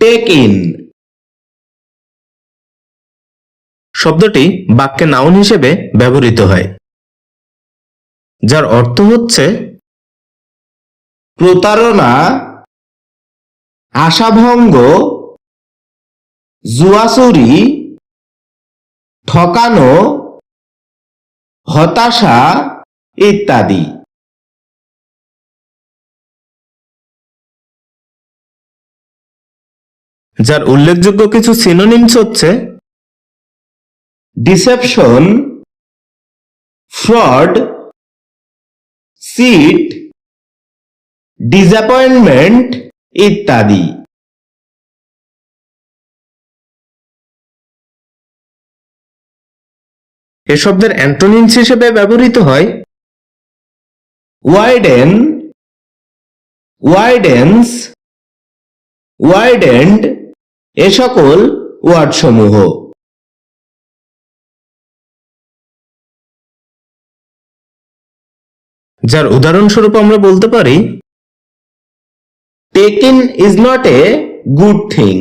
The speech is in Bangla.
টেক ইন শব্দটি বাক্যে নাউন হিসেবে ব্যবহৃত হয়, যার অর্থ হচ্ছে প্রতারণা, আশাভঙ্গ, জুয়াচুরি, ঠকানো, হতাশা ইত্যাদি। যার উল্লেখযোগ্য কিছু সিনোনিমস হচ্ছে ডিসেপশন ফ্রড সিট ডিসঅ্যাপয়েন্টমেন্ট ইত্যাদি। এ শব্দের অ্যান্টোনিমস হিসেবে ব্যবহৃত হয় ওয়াইডেন ওয়াইডেন্স ওয়াইডেন্ড এ সকল ওয়ার্ড সমূহ যার উদাহরণস্বরূপ আমরা বলতে পারি taking is not a good thing